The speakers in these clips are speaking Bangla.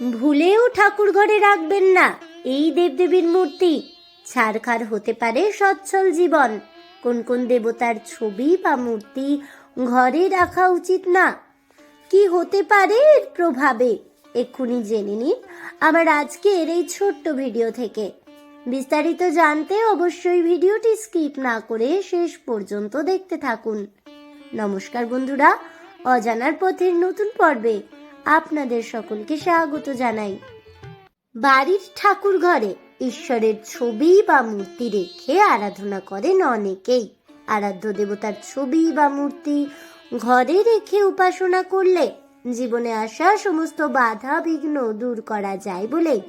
ভুলেও ঠাকুর ঘরে রাখবেন না। এই দেবদেবীর মূর্তি ছাড়খার হতে পারে সচ্ছল জীবন। কোন কোন দেবতার ছবি বা মূর্তি ঘরে রাখা উচিত না। কি হতে পারে এর প্রভাবে? এক্ষুনি জেনে নিন আমার আজকের এই ছোট্ট ভিডিও থেকে। বিস্তারিত জানতে অবশ্যই ভিডিওটি স্কিপ না করে শেষ পর্যন্ত দেখতে থাকুন। নমস্কার বন্ধুরা, অজানার পথের নতুন পর্বে আপনাদের সকলকে স্বাগত জানাই। বাড়ির ঠাকুর ঘরে ঈশ্বরের ছবি বা মূর্তি রেখে আরাধনা করেন অনেকেই। আরাধ্য দেবতার ছবি বা মূর্তি ঘরে রেখে উপাসনা করলে জীবনে আসা সমস্ত বাধা বিঘ্ন দূর করা যায় বলে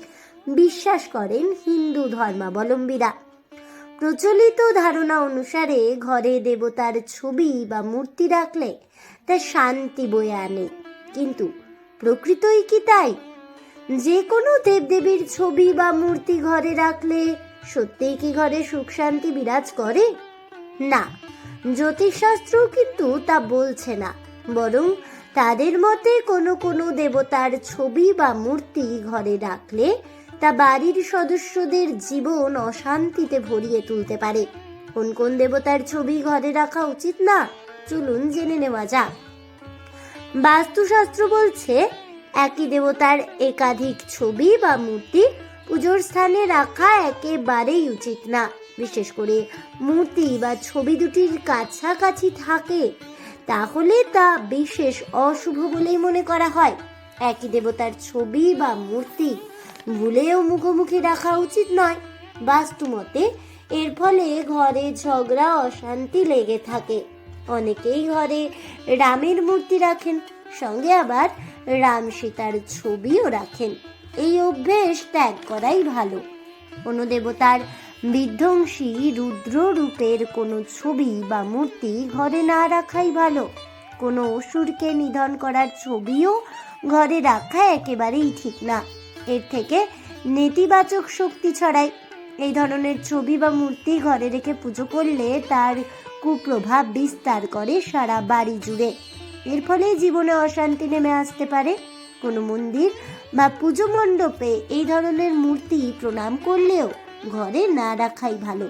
বিশ্বাস করেন হিন্দু ধর্মাবলম্বীরা। প্রচলিত ধারণা অনুসারে ঘরে দেবতার ছবি বা মূর্তি রাখলে তা শান্তি বয়ে আনে। কিন্তু প্রকৃতই কি তাই? যে কোনো দেবদেবীর ছবি বা মূর্তি ঘরে রাখলে সত্যিই কি ঘরে সুখ শান্তি বিরাজ করে? না জ্যোতিষশাস্ত্র কিন্তু তা বলছে না, বরং তাদের মতে কোনো কোনো দেবতার ছবি বা মূর্তি ঘরে রাখলে তা বাড়ির সদস্যদের জীবন অশান্তিতে ভরিয়ে তুলতে পারে। কোন কোন দেবতার ছবি ঘরে রাখা উচিত না? চলুন জেনে নেওয়া যাক। বাস্তুশাস্ত্র বলছে, একই দেবতার একাধিক ছবি বা মূর্তি পুজোর স্থানে রাখা একেবারেই উচিত না। বিশেষ করে মূর্তি বা ছবি দুটির কাছাকাছি থাকে, তাহলে তা বিশেষ অশুভ বলেই মনে করা হয়। একই দেবতার ছবি বা মূর্তি ভুলেও মুখোমুখি রাখা উচিত নয়। বাস্তুমতে এর ফলে ঘরে ঝগড়া, অশান্তি লেগে থাকে। অনেকেই ঘরে রামের মূর্তি রাখেন, সঙ্গে আবার রাম সীতার ছবিও রাখেন। এই অভ্যেস ত্যাগ করাই ভালো। কোনো দেবতার বিধ্বংসী রুদ্র রূপের কোনো ছবি বা মূর্তি ঘরে না রাখাই ভালো। কোনো অসুরকে নিধন করার ছবিও ঘরে রাখা একেবারেই ঠিক না। এর থেকে নেতিবাচক শক্তি ছড়ায়। এই ধরনের ছবি বা মূর্তি ঘরে রেখে পুজো করলে তার কুপ্রভাব বিস্তার করে সারা বাড়ি জুড়ে। এর ফলে জীবনে অশান্তি নেমে আসতে পারে। কোনো মন্দির বা পুজো মণ্ডপে এই ধরনের মূর্তি প্রণাম করলেও ঘরে না রাখাই ভালো।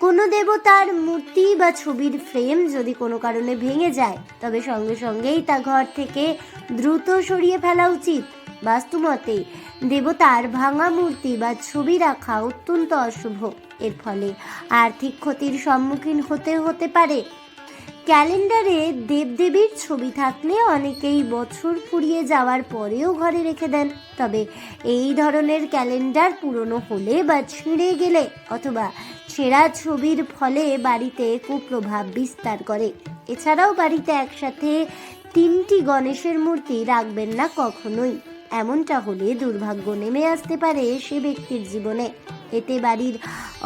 কোনো দেবতার মূর্তি বা ছবির ফ্রেম যদি কোনো কারণে ভেঙে যায়, তবে সঙ্গে সঙ্গেই তা ঘর থেকে দ্রুত সরিয়ে ফেলা উচিত। বাস্তুমতে দেবতার ভাঙা মূর্তি বা ছবি রাখা অত্যন্ত অশুভ। এর ফলে আর্থিক ক্ষতির সম্মুখীন হতে হতে পারে। ক্যালেন্ডারে দেবদেবীর ছবি থাকলে অনেকেই বছর ফুরিয়ে যাওয়ার পরেও ঘরে রেখে দেন। তবে এই ধরনের ক্যালেন্ডার পুরনো হলে বা ছিঁড়ে গেলে অথবা ছেঁড়া ছবির ফলে বাড়িতে কুপ্রভাব বিস্তার করে। এছাড়াও বাড়িতে একসাথে তিনটি গণেশের মূর্তি রাখবেন না কখনোই। এমনটা হলে দুর্ভাগ্য নেমে আসতে পারে সে ব্যক্তির জীবনে। এতে বাড়ির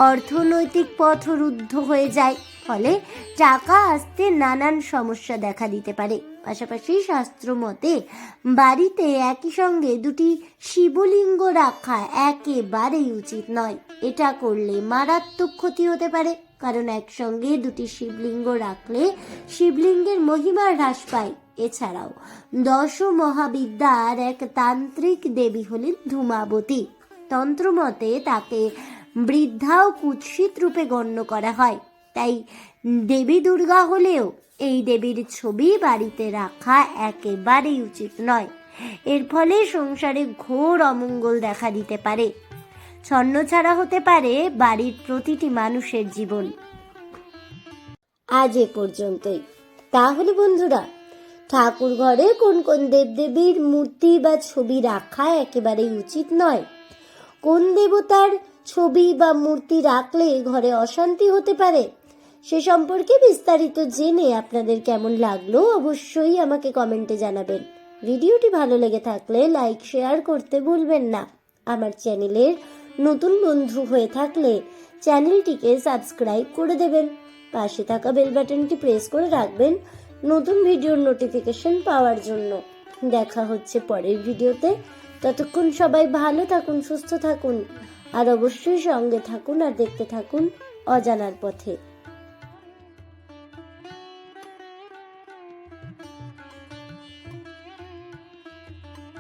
অর্থনৈতিক পথ রুদ্ধ হয়ে যায়, ফলে টাকা আসতে নানান সমস্যা দেখা দিতে পারে। পাশাপাশি শাস্ত্র মতে, বাড়িতে একই সঙ্গে দুটি শিবলিঙ্গ রাখা একেবারেই উচিত নয়। এটা করলে মারাত্মক ক্ষতি হতে পারে, কারণ একসঙ্গে দুটি শিবলিঙ্গ রাখলে শিবলিঙ্গের মহিমা হ্রাস পায়। এছাড়াও দশ মহাবিদ্যার এক তান্ত্রিক দেবী হলেন ধূমাবতী। তন্ত্রমতে তাকে বৃদ্ধা ও কুৎসিত রূপে গণ্য করা হয়। তাই দেবী দুর্গা হলেও এই দেবীর ছবি বাড়িতে রাখা একেবারেই উচিত নয়। এর ফলে সংসারে ঘোর অমঙ্গল দেখা দিতে পারে। ছন্ন ছাড়া হতে পারে বাড়ির প্রতিটি মানুষের জীবন। আজ এ পর্যন্তই। তাহলে বন্ধুরা ঠাকুর ঘরে কোন কোন দেবদেবীর মূর্তি বা ছবি রাখা একেবারেই উচিত নয়। কোন দেবতার ছবি বা মূর্তি রাখলে ঘরে অশান্তি হতে পারে, সে সম্পর্কে বিস্তারিত জেনে আপনাদের কেমন লাগল অবশ্যই আমাকে কমেন্টে জানাবেন। ভিডিওটি ভালো লেগে থাকলে লাইক, শেয়ার করতে ভুলবেন না। আমার চ্যানেলের নতুন বন্ধু হয়ে থাকলে চ্যানেলটিকে সাবস্ক্রাইব করে দেবেন। পাশে থাকা বেল বাটনটি প্রেস করে রাখবেন নতুন ভিডিওর নোটিফিকেশন পাওয়ার জন্য। দেখা হচ্ছে পরের ভিডিওতে। ততক্ষণ সবাই ভালো থাকুন, সুস্থ থাকুন। আর অবশ্যই সঙ্গে থাকুন আর দেখতে থাকুন অজানার পথে।